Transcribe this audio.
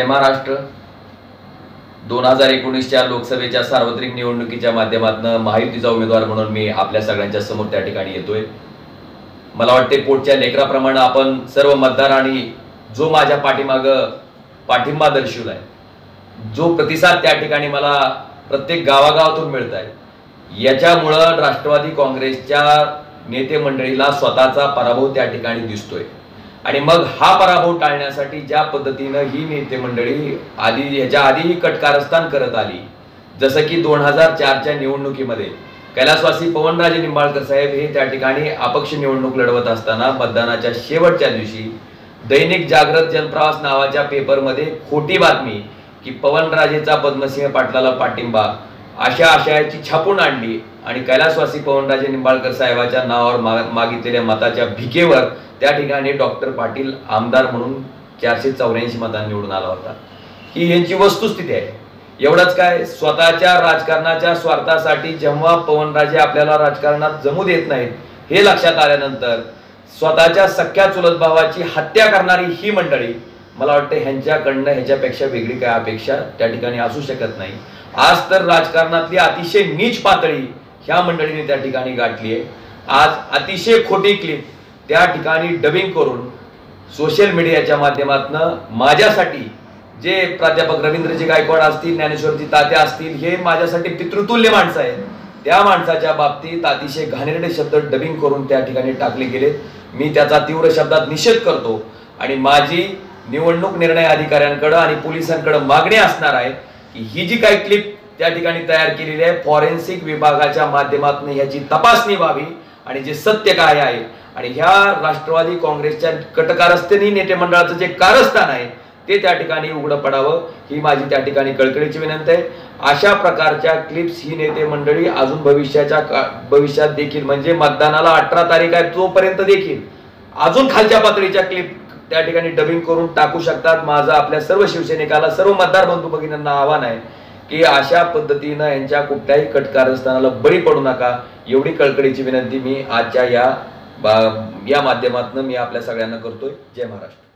जय महाराष्ट्र दोन हजार एकोणीसच्या लोकसभेच्या सार्वत्रिक निवडणुकीच्या माध्यमातून महायुतीचा उमेदवार म्हणून मी आपल्या सगळ्यांच्या समोर त्या ठिकाणी येतोय. मला वाटते पोटच्या लेकराप्रमाणे आपण सर्व मतदार आणि जो माझ्या पाठीमाग पाठिंबा दर्शवलाय जो प्रतिसाद त्या ठिकाणी मला प्रत्येक गावागावातून मिळत आहे याच्यामुळं राष्ट्रवादी काँग्रेसच्या नेते मंडळीला स्वतःचा पराभव त्या ठिकाणी दिसतोय. आणि मग हा पराभव टाळण्यासाठी ज्या पद्धतीनं ही नेते मंडळी आधी ह्याच्या आधीही कटकारस्थान करत आली. जसं की दोन हजार चारच्या निवडणुकीमध्ये कैलासवासी पवनराजे निंबाळकर साहेब हे त्या ठिकाणी अपक्ष निवडणूक लढवत असताना मतदानाच्या शेवटच्या दिवशी दैनिक जागृत जनप्रवास नावाच्या पेपरमध्ये खोटी बातमी की पवनराजेचा पद्मसिंह पाटलाला पाठिंबा अशा आशयाची छापून आणली आणि कैलासवासी पवनराजे निंबाळकर साहेबाच्या नावावर मागितलेल्या मताच्या भिकेवर त्या ठिकाणी डॉक्टर पाटील आमदार म्हणून चारशे चौऱ्याऐंशी मतांनी निवडून आला होता. ही यांची वस्तुस्थिती आहे. एवढंच काय स्वतःच्या राजकारणाच्या स्वार्थासाठी जेव्हा पवनराजे आपल्याला राजकारणात जमू देत नाहीत हे लक्षात आल्यानंतर स्वतःच्या सख्या चुलत भावाची हत्या करणारी ही मंडळी मला वाटतं ह्यांच्याकडनं ह्याच्यापेक्षा वेगळी काय अपेक्षा त्या ठिकाणी असू शकत नाही. आज तर राजकारणातली अतिशय नीच पातळी ह्या मंडळीने त्या ठिकाणी गाठली आहे आज अतिशय खोटी क्लिप त्या ठिकाणी डबिंग करून सोशल मीडियाच्या माध्यमातनं माझ्यासाठी जे प्राध्यापक रवींद्रजी गायकवाड असतील ज्ञानेश्वरजी तात्या असतील हे माझ्यासाठी पितृतुल्य माणसं आहेत. त्या माणसाच्या बाबतीत अतिशय घाणेरडे शब्द डबिंग करून त्या ठिकाणी टाकले गेलेत. मी त्याचा तीव्र शब्दात निषेध करतो. आणि माझी निवडणूक निर्णय अधिकाऱ्यांकडे आणि पोलिसांकडे मागणी असणार आहे की ही जी काही क्लिप त्या ठिकाणी तयार केलेली आहे फॉरेन्सिक विभागाच्या माध्यमातून ह्याची तपासणी व्हावी आणि जे सत्य काय आहे. आणि ह्या राष्ट्रवादी काँग्रेसच्या कटकारस्थेनी नेते मंडळाचं जे कारस्थान आहे ते त्या ठिकाणी उघडं पडावं ही माझी त्या ठिकाणी कळकळीची विनंती आहे. अशा प्रकारच्या क्लिप्स ही नेते मंडळी अजून भविष्याच्या का- भविष्यात देखील म्हणजे मतदानाला अठरा तारीख आहे तोपर्यंत देखील अजून खालच्या पातळीच्या क्लिप त्या ठिकाणी डबिंग करून टाकू शकतात. माझं आपल्या सर्व शिवसैनिकाला सर्व मतदार बंधू भगिनींना आव्हान आहे की अशा पद्धतीनं यांच्या कुठल्याही कटकारस्थानाला बळी पडू नका. एवढी कळकळीची विनंती मी आजच्या या या माध्यमातून मी आपल्या सगळ्यांना करतोय. जय महाराष्ट्र.